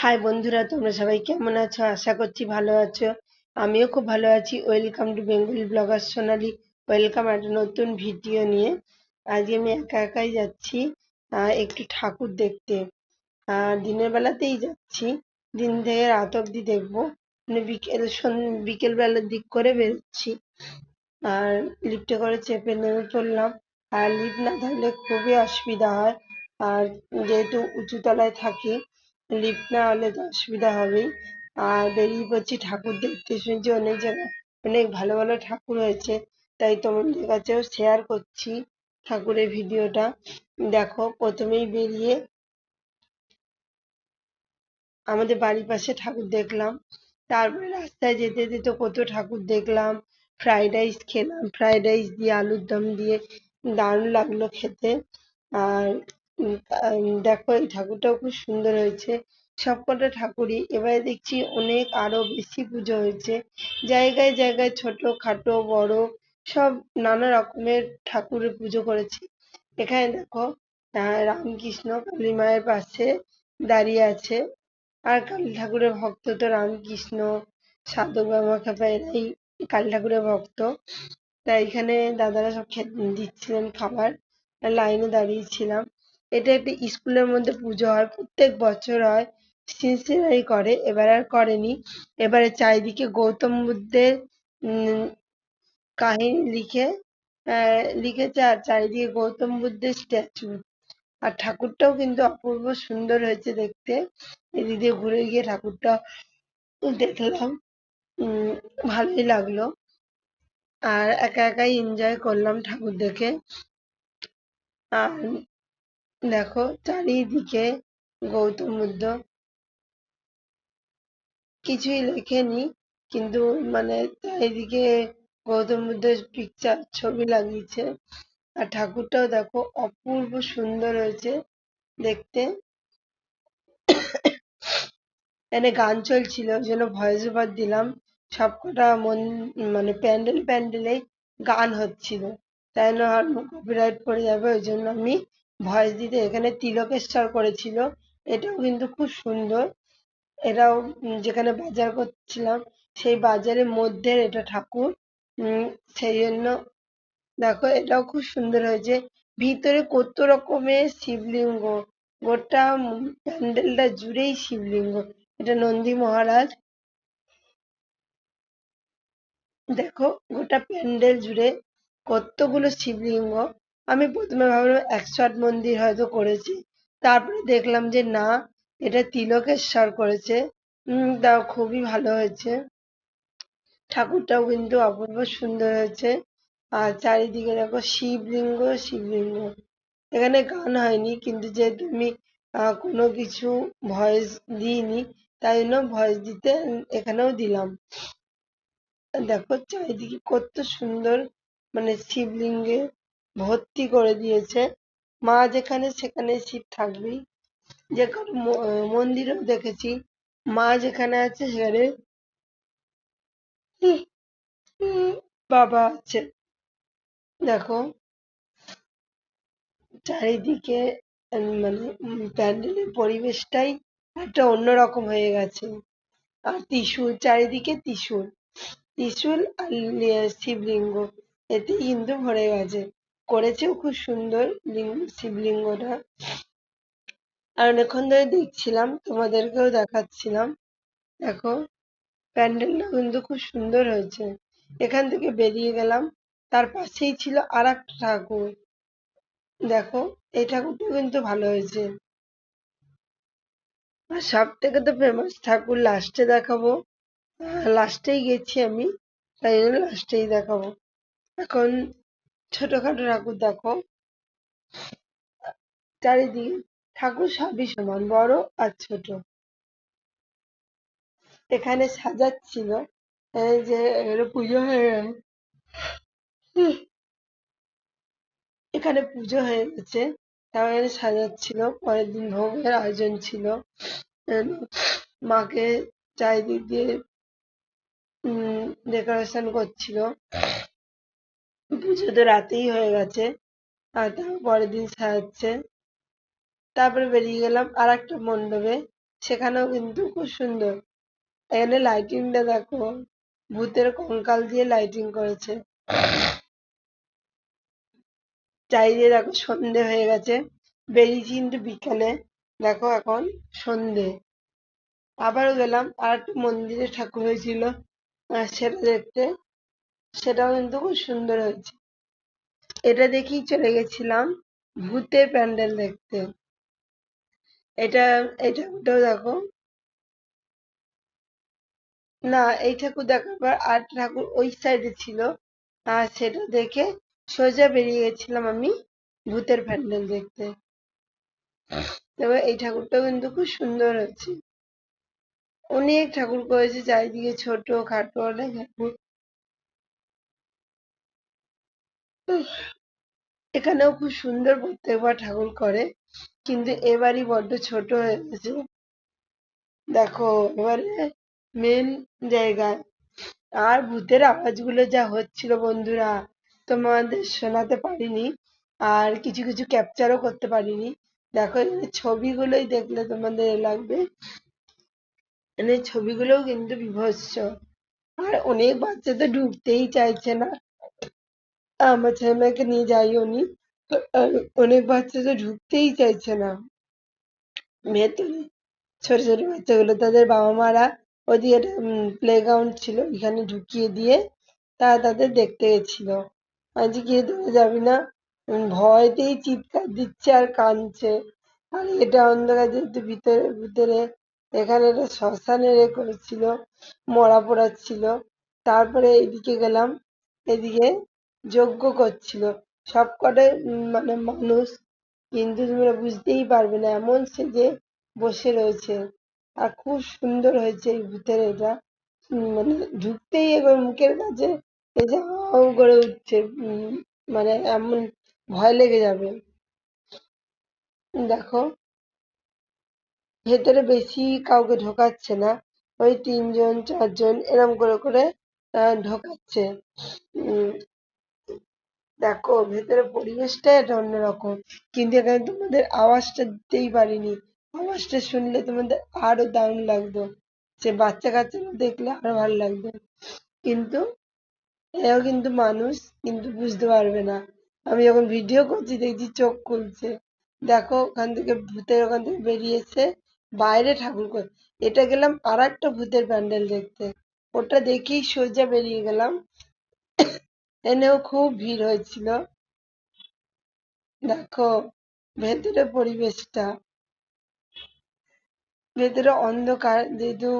High বন্ধুরা, তোমরা সবাই কেমন আছো? আশা করছি ভালো আছো। আমিও খুব ভালো আছি। Welcome to Bengali blogger Sonali welcome একটা নতুন ভিডিও নিয়ে। আজকে আমি একা একাই যাচ্ছি একটু ঠাকুর দেখতে। দিনের বেলাতেই যাচ্ছি। দিন থেকে রাত অব্দি দেখব। মানে বিকেল বিকেল বেলার দিক করে বেরোচ্ছি। আর লিফটে করে চেপে নেমে পড়লাম। আর লিফট না থাকলে খুবই অসুবিধা হয়। আর যেহেতু উঁচু তলায় থাকি লিফট না হলে তো অসুবিধা হবেই। আর বেরিয়ে পড়ছি ঠাকুর দেখতে, শুনছি অনেক জায়গায় অনেক ভালো ভালো ঠাকুর হয়েছে। তাই তোমাদের কাছেও শেয়ার করছি ঠাকুরের ভিডিওটা। দেখো, প্রথমেই বেরিয়ে আমাদের বাড়ির পাশে ঠাকুর দেখলাম। তারপরে রাস্তায় যেতে যেতে কত ঠাকুর দেখলাম। ফ্রাইড রাইস খেলাম ফ্রাইড রাইস দিয়ে আলুর দম দিয়ে দারুণ লাগল খেতে। আর দেখো এই ঠাকুরটাও খুব সুন্দর হয়েছে। সবকটা ঠাকুরই এবারে দেখছি অনেক আরও বেশি পুজো হয়েছে। জায়গায় জায়গায় ছোট, খাটো, বড় সব নানা রকমের ঠাকুরের পুজো করেছে। এখানে দেখো রামকৃষ্ণ কালী মায়ের পাশে দাঁড়িয়ে আছে। আর কালী ঠাকুরের ভক্ত তো রামকৃষ্ণ, সাধক বাবা খেপা, এরাই কালী ঠাকুরের ভক্ত। তাই এখানে দাদারা সব দিচ্ছিলেন খাবার। লাইনে দাঁড়িয়েছিলাম এটা একটা স্কুলের মধ্যে পুজো হয়। প্রত্যেক বছর হয়। সিনসিয়ারি করে, এবার আর করেনি। এবারে চারিদিকে গৌতম বুদ্ধের, উম, কাহিনী লিখে, আহ, লিখেছে আর চারিদিকে গৌতম বুদ্ধের স্ট্যাচু আর ঠাকুরটাও কিন্তু অপূর্ব সুন্দর হয়েছে দেখতে। এদিক দিয়ে ঘুরে গিয়ে ঠাকুরটা দেখলাম। উম, ভালোই লাগল। আর একা একাই এনজয় করলাম ঠাকুর দেখে আর দেখো, চারিদিকে গৌতম বুদ্ধ। কিছুই লেখেনি, কিন্তু মানে চারিদিকে গৌতম বুদ্ধের পিকচার ছবি লাগিয়েছে। আর ঠাকুরটাও দেখো, অপূর্ব সুন্দর হয়েছে দেখতে। এখানে গান চলছিল ওই জন্য ভয়েস ওভার দিলাম। সবকটা মন মানে প্যান্ডেল প্যান্ডেলে গান হচ্ছিল। তাই না কপিরাইট পড়ে যাবে, ওই জন্য আমি ভয়েস দিতে। এখানে তিলকেশ্বর করেছিল। এটাও কিন্তু খুব সুন্দর। এটাও যেখানে বাজার করছিলাম, সেই বাজারের মধ্যে এটা ঠাকুর। সেই জন্য দেখো, এটাও খুব সুন্দর হয়েছে। ভিতরে কত রকমের শিবলিঙ্গ। গোটা প্যান্ডেলটা জুড়েই শিবলিঙ্গ। এটা নন্দী মহারাজ। দেখো, গোটা প্যান্ডেল জুড়ে কতগুলো শিবলিঙ্গ। আমি প্রথমে ভাবলাম একশো আট মন্দির হয়তো করেছি। তারপরে দেখলাম যে না, এটা তিলকেশ্বর করেছে। তা খুবই ভালো হয়েছে। ঠাকুরটাও কিন্তু অপূর্ব সুন্দর হয়েছে। আর চারিদিকে দেখো শিবলিঙ্গ শিবলিঙ্গ। এখানে গান হয়নি, কিন্তু যেহেতু আমি কোনো কিছু ভয়েস দিইনি, তাই জন্য ভয়েস দিতে এখানেও দিলাম। দেখো চারিদিকে কত সুন্দর মানে শিবলিঙ্গে ভর্তি করে দিয়েছে। মা যেখানে সেখানে শিব থাকবেই যে কোনো মন্দিরেও দেখেছি। মা যেখানে আছে সেখানে বাবা আছে। দেখো, চারিদিকে মানে প্যান্ডেলের পরিবেশটাই একটা অন্যরকম হয়ে গেছে। আর ত্রিশূল, চারিদিকে ত্রিশূল। ত্রিশূল আর শিবলিঙ্গ, এতেই কিন্তু ভরে গেছে। করেছেও খুব সুন্দর লিঙ্গ শিবলিঙ্গটা। আর অনেকক্ষণ ধরে দেখছিলাম, তোমাদেরকেও দেখাচ্ছিলাম। দেখো, প্যান্ডেলটা কিন্তু খুব সুন্দর হয়েছে। এখান থেকে বেরিয়ে গেলাম, তার পাশেই ছিল আর একটা ঠাকুর। দেখো, এই ঠাকুরটাও কিন্তু ভালো হয়েছে। আর সব থেকে তো ফেমাস ঠাকুর লাস্টে দেখাবো। লাস্টেই গেছি আমি, তাই জন্য লাস্টেই দেখাবো। এখন ছোটখাটো ঠাকুর দেখো। চারিদিকে ঠাকুর সবই সমান, বড় আর ছোট। এখানে সাজাচ্ছিল যে পুজো হয়ে এখানে পুজো হয়ে গেছে। এখানে সাজাচ্ছিল, পরের দিন ভোগের আয়োজন ছিল। মাকে চারিদিক দিয়ে ডেকোরেশন করছিল। পুজো তো রাতেই হয়ে গেছে। আর তার পরের দিন সাজাচ্ছে তারপরে বেরিয়ে গেলাম আর একটা মণ্ডপে। সেখানেও কিন্তু খুব সুন্দর। এখানে লাইটিংটা দেখো, ভূতের কঙ্কাল দিয়ে লাইটিং করেছে। চারিদিকে দেখো সন্ধে হয়ে গেছে। বেরিয়েছি কিন্তু বিকালে। দেখো এখন সন্ধে। আবারও গেলাম আর একটা মন্দিরে ঠাকুর হয়েছিল সেটা দেখতে। সেটাও কিন্তু খুব সুন্দর হয়েছে। এটা দেখেই চলে গেছিলাম ভূতের প্যান্ডেল দেখতে। এটা এই ঠাকুরটাও দেখো। না এই ঠাকুর দেখার পর আর ঠাকুর ওই সাইডে ছিল। আর সেটা দেখে সোজা বেরিয়ে গেছিলাম আমি ভূতের প্যান্ডেল দেখতে। তবে এই ঠাকুরটাও কিন্তু খুব সুন্দর হয়েছে। অনেক ঠাকুর করেছে চারিদিকে ছোট খাটো অনেক ঠাকুর। এখানেও খুব সুন্দর প্রত্যেকবার ঠাকুর করে, কিন্তু এবারই বড্ড ছোট হয়ে গেছে। দেখো, এবারে মেন জায়গায়। আর ভূতের আওয়াজগুলো যা হচ্ছিল বন্ধুরা, তোমাদের শোনাতে পারিনি, আর কিছু কিছু ক্যাপচারও করতে পারিনি। দেখো ছবিগুলোই দেখলে তোমাদের লাগবে। মানে ছবিগুলোও কিন্তু বীভৎস। আর অনেক বাচ্চা তো ঢুকতেই চাইছে না। আমার ছেলে মেয়েকে নিয়ে যাইও নি আর অনেক বাচ্চা তো ঢুকতেই চাইছে না। ভেতরে ছোট ছোট বাচ্চাগুলো, তাদের বাবা মারা ওদিকে একটা প্লে গ্রাউন্ড ছিল, ওইখানে ঢুকিয়ে দিয়ে তারা তাদের দেখতে গেছিল। আজকে গিয়ে তোরা যাবি না ভয়তেই চিৎকার দিচ্ছে আর কাঁদছে। আর এটা অন্ধকার যেহেতু ভিতরে ভিতরে এখানে একটা শ্মশানের এ করেছিল, মরা পোড়াচ্ছিল। তারপরে এদিকে গেলাম, এদিকে যজ্ঞ করছিল। সব কটাই মানে মানুষ হিন্দু তোমরা বুঝতেই পারবে না এমন সেজে বসে রয়েছে। আর খুব সুন্দর হয়েছে এই ভূতের এটা। মানে ঢুকতেই এবার মুখের কাছে এই যে হাউ করে উঠছে মানে এমন ভয় লেগে যাবে। দেখো ভেতরে বেশি কাউকে ঢোকাচ্ছে না ওই তিনজন চারজন এরম করে করে আহ, ঢোকাচ্ছে। উম, দেখো, ভেতরে পরিবেশটা একটা অন্যরকম। কিন্তু এখানে তোমাদের আওয়াজটা দিতেই পারিনি। আওয়াজটা শুনলে তোমাদের আরও দারুণ লাগতো। সে বাচ্চা কাচ্চারা দেখলে আরও ভালো লাগতো। কিন্তু এরাও কিন্তু মানুষ কিন্তু বুঝতে পারবে না। আমি যখন ভিডিও করছি, দেখছি চোখ খুলছে। দেখো, ওখান থেকে ভূতের ওখান থেকে বেরিয়েছে বাইরে ঠাকুর কর এটা গেলাম আর একটা ভূতের প্যান্ডেল দেখতে। ওটা দেখেই সোজা বেরিয়ে গেলাম। এনেও খুব ভিড় হয়েছিল। দেখো ভেতরে পরিবেশটা। ভেতরে অন্ধকার, যেহেতু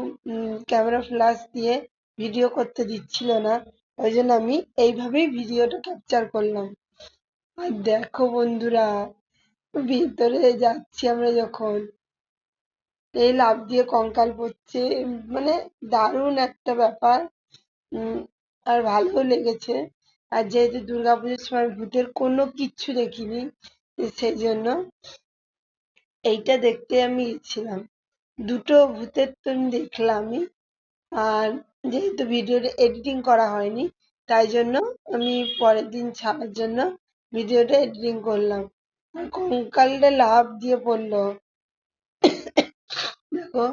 ক্যামেরা ফ্ল্যাশ দিয়ে ভিডিও করতে দিচ্ছিল না, ওই জন্য আমি এইভাবেই ভিডিওটা ক্যাপচার করলাম। আর দেখো বন্ধুরা, ভিতরে যাচ্ছি আমরা যখন। এই লাফ দিয়ে কঙ্কাল পড়ছে মানে দারুণ একটা ব্যাপার। আর ভালোও লেগেছে। আর যেহেতু দুর্গাপুজোর সময় ভূতের কোনো কিচ্ছু দেখিনি সেই জন্য এইটা দেখতে আমি গেছিলাম। দুটো ভূতের তো আমি দেখলামই, আর যেহেতু ভিডিওটা এডিটিং করা হয়নি, তাই জন্য আমি পরের দিন ছাড়ার জন্য ভিডিওটা এডিটিং করলাম। আর কঙ্কালটা লাফ দিয়ে পড়ল। দেখো।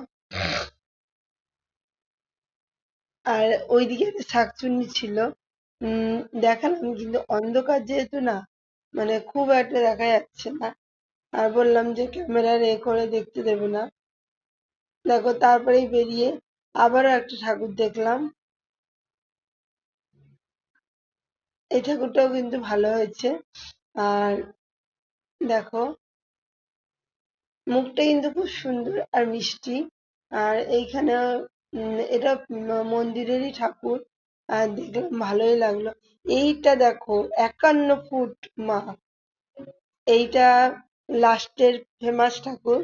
আর ওইদিকে একটা শাকচুন্নি ছিল। উম দেখালাম কিন্তু অন্ধকার যেহেতু না মানে খুব একটা দেখা যাচ্ছে না। আর বললাম যে ক্যামেরার এ করে দেখতে দেবে না। দেখো তারপরেই বেরিয়ে আবারও একটা ঠাকুর দেখলাম। এই ঠাকুরটাও কিন্তু ভালো হয়েছে। আর দেখো, মুখটা কিন্তু খুব সুন্দর আর মিষ্টি। আর এইখানে এটা মন্দিরেরই ঠাকুর। আর দেখলাম ভালোই লাগল। এইটা দেখো, একান্ন ফুট মা। এইটা লাস্টের ফেমাস ঠাকুর।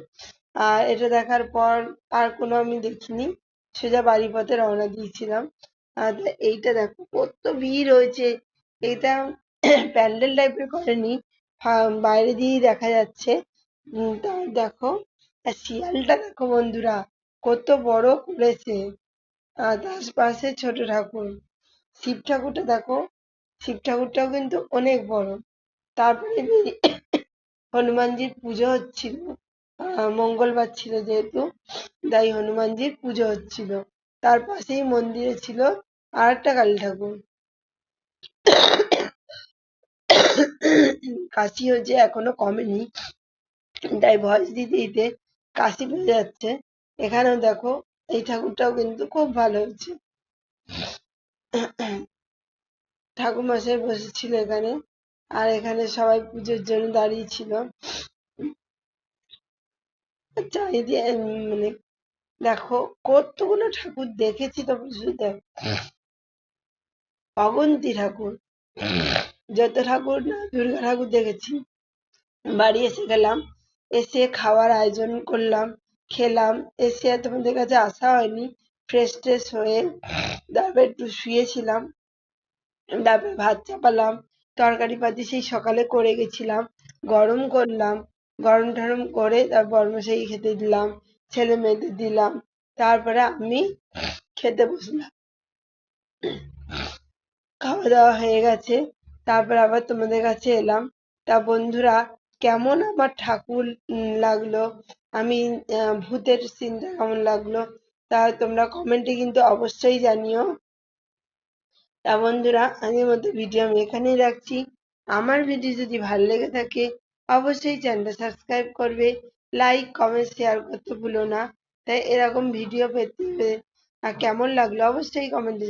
আর এটা দেখার পর আর কোনো আমি দেখিনি। সোজা বাড়ি পথে রওনা দিয়েছিলাম। আর এইটা দেখো, কত ভিড় হয়েছে। এটা প্যান্ডেল টাইপের করেনি বাইরে দিয়েই দেখা যাচ্ছে। দেখো, আর শিয়ালটা দেখো বন্ধুরা, কত বড় করেছে। আর তার পাশে ছোট ঠাকুর। শিব ঠাকুরটা দেখো, শিব ঠাকুরটাও কিন্তু অনেক বড়। তারপরে হনুমানজির পুজো হচ্ছিল মঙ্গলবার ছিল যেহেতু, তাই হনুমানজির পুজো হচ্ছিল। তার পাশেই মন্দিরে ছিল আর একটা কালী ঠাকুর। কাশি হচ্ছে, এখনও কমেনি, তাই ভয়েস দিতে দিতে কাশি পেয়ে যাচ্ছে। এখানেও দেখো, এই ঠাকুরটাও কিন্তু খুব ভালো হচ্ছে। ঠাকুর মশাই বসেছিল এখানে, আর এখানে সবাই পুজোর জন্য দাঁড়িয়ে ছিল। চারিদিকে মানে দেখো, কতগুলো ঠাকুর দেখেছি তো দেখ অগন্তি ঠাকুর, যত ঠাকুর না, দুর্গা ঠাকুর দেখেছি। বাড়ি এসে গেলাম, এসে খাওয়ার আয়োজন করলাম, খেলাম, এসে তোমাদের কাছে আসা হয়নি। ফ্রেশ ট্রেশ হয়ে তারপর একটু শুয়েছিলাম তারপরে ভাত চাপালাম, তরকারি পাতি সেই সকালে করে গেছিলাম, গরম করলাম, গরম টরম করে তারপর বর্মশাই খেতে দিলাম, ছেলে মেয়েদের দিলাম, তারপরে আমি খেতে বসলাম। খাওয়া দাওয়া হয়ে গেছে, তারপর আবার তোমাদের কাছে এলাম। তা বন্ধুরা, কেমন আমার ঠাকুর লাগল? আমি ভূতের সিনটা কেমন লাগল? তা তোমরা কমেন্টে কিন্তু অবশ্যই জানিও। তা বন্ধুরা আমি মতো ভিডিও আমি এখানেই রাখছি। আমার ভিডিও যদি ভালো লেগে থাকে, অবশ্যই চ্যানেলটা সাবস্ক্রাইব করবে লাইক কমেন্ট শেয়ার করতে ভুলো না। তাই এরকম ভিডিও পেতে কেমন লাগল অবশ্যই কমেন্টে